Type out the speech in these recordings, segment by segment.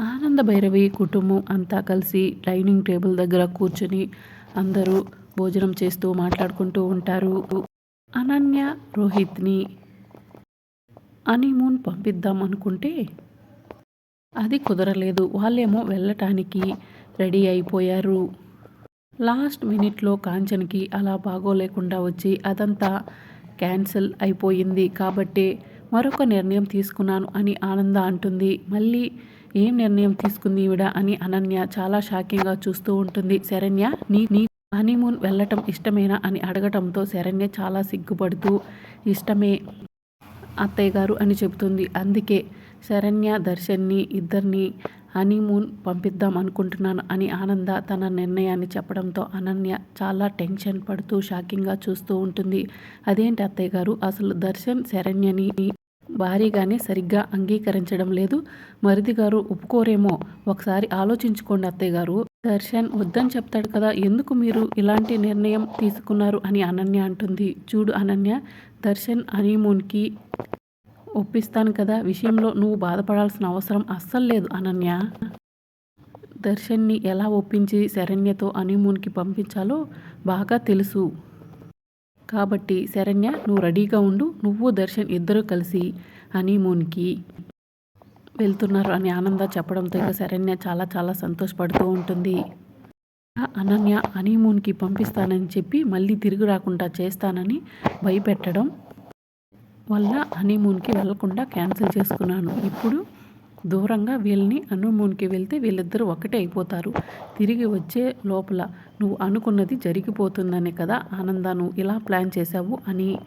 ఆనంద భైరవి కుటుంబం అంతా కలిసి డైనింగ్ టేబుల్ దగ్గర కూర్చుని అందరూ భోజనం చేస్తూ మాట్లాడుకుంటూ ఉంటారు. అనన్య రోహిత్ని హనీమూన్ పంపిద్దాం అనుకుంటే అది కుదరలేదు. వాళ్ళేమో వెళ్ళటానికి రెడీ అయిపోయారు. లాస్ట్ మినిట్లో కాంచన్కి అలా బాగోలేకుండా వచ్చి అదంతా క్యాన్సిల్ అయిపోయింది. కాబట్టి మరొక నిర్ణయం తీసుకున్నాను అని ఆనంద అంటుంది. మళ్ళీ ఏం నిర్ణయం తీసుకుంది ఈవిడ అని అనన్య చాలా షాకింగ్గా చూస్తూ ఉంటుంది. శరణ్య నీ నీ హనీమూన్ వెళ్ళటం ఇష్టమేనా అని అడగటంతో శరణ్య చాలా సిగ్గుపడుతూ ఇష్టమే అత్తయ్య గారు అని చెబుతుంది. అందుకే శరణ్య దర్శన్ని ఇద్దరిని హనీమూన్ పంపిద్దాం అనుకుంటున్నాను అని ఆనంద తన నిర్ణయాన్ని చెప్పడంతో అనన్య చాలా టెన్షన్ పడుతూ షాకింగ్గా చూస్తూ ఉంటుంది. అదేంటి అత్తయ్య గారు? అసలు దర్శన్ శరణ్యని భారీగానే సరిగ్గా అంగీకరించడం లేదు. మరిది గారు ఒప్పుకోరేమో. ఒకసారి ఆలోచించుకోండి అత్తయ్య గారు. దర్శన్ వద్దని చెప్తాడు కదా ఎందుకు మీరు ఇలాంటి నిర్ణయం తీసుకున్నారు అని అనన్య అంటుంది. చూడు అనన్య దర్శన్ హనీమూన్కి ఒప్పిస్తాను కదా విషయంలో నువ్వు బాధపడాల్సిన అవసరం అస్సలు లేదు అనన్య. దర్శన్ని ఎలా ఒప్పించి శరణ్యతో హనీమూన్కి పంపించాలో బాగా తెలుసు. కాబట్టి శరణ్య నువ్వు రెడీగా ఉండు నువ్వు దర్శన్ ఇద్దరు కలిసి హనీమూన్కి వెళ్తున్నారు అని ఆనంద చెప్పడంతో ఇక శరణ్య చాలా చాలా సంతోషపడుతూ ఉంటుంది. అనన్య హనీమూన్కి పంపిస్తానని చెప్పి మళ్ళీ తిరిగి రాకుండా చేస్తానని భయపెట్టడం వల్ల హనీమూన్కి వెళ్ళకుండా క్యాన్సిల్ చేసుకున్నాను. ఇప్పుడు దూరంగా వీళ్ళని అనుమూన్కి వెళ్తే వీళ్ళిద్దరూ ఒకటే అయిపోతారు. తిరిగి వచ్చే లోపల నువ్వు అనుకున్నది జరిగిపోతుందనే కదా ఆనంద ఇలా ప్లాన్ చేశావు అని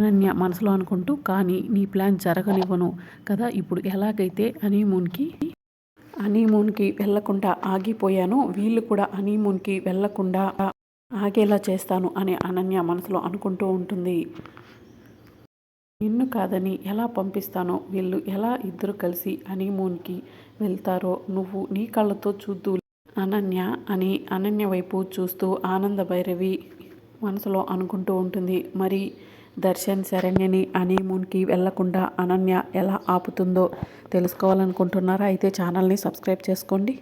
అనన్య మనసులో అనుకుంటూ కానీ నీ ప్లాన్ జరగనివ్వను కదా ఇప్పుడు ఎలాగైతే అనీమూన్కి అనీమూన్కి వెళ్ళకుండా ఆగిపోయాను వీళ్ళు కూడా అనీమూన్కి వెళ్ళకుండా ఆగేలా చేస్తాను అని అనన్య మనసులో అనుకుంటూ ఉంటుంది. నిన్ను కాదని ఎలా పంపిస్తానో వీళ్ళు ఎలా ఇద్దరు కలిసి హనీమూన్కి వెళ్తారో నువ్వు నీ కళ్ళతో చూద్దు. అనన్య అని అనన్య వైపు చూస్తూ ఆనంద భైరవి మనసులో అనుకుంటూ ఉంటుంది. మరి దర్శన్ శరణ్యని హనీమూన్కి వెళ్ళకుండా అనన్య ఎలా ఆపుతుందో తెలుసుకోవాలనుకుంటున్నారా? అయితే ఛానల్ని సబ్స్క్రైబ్ చేసుకోండి.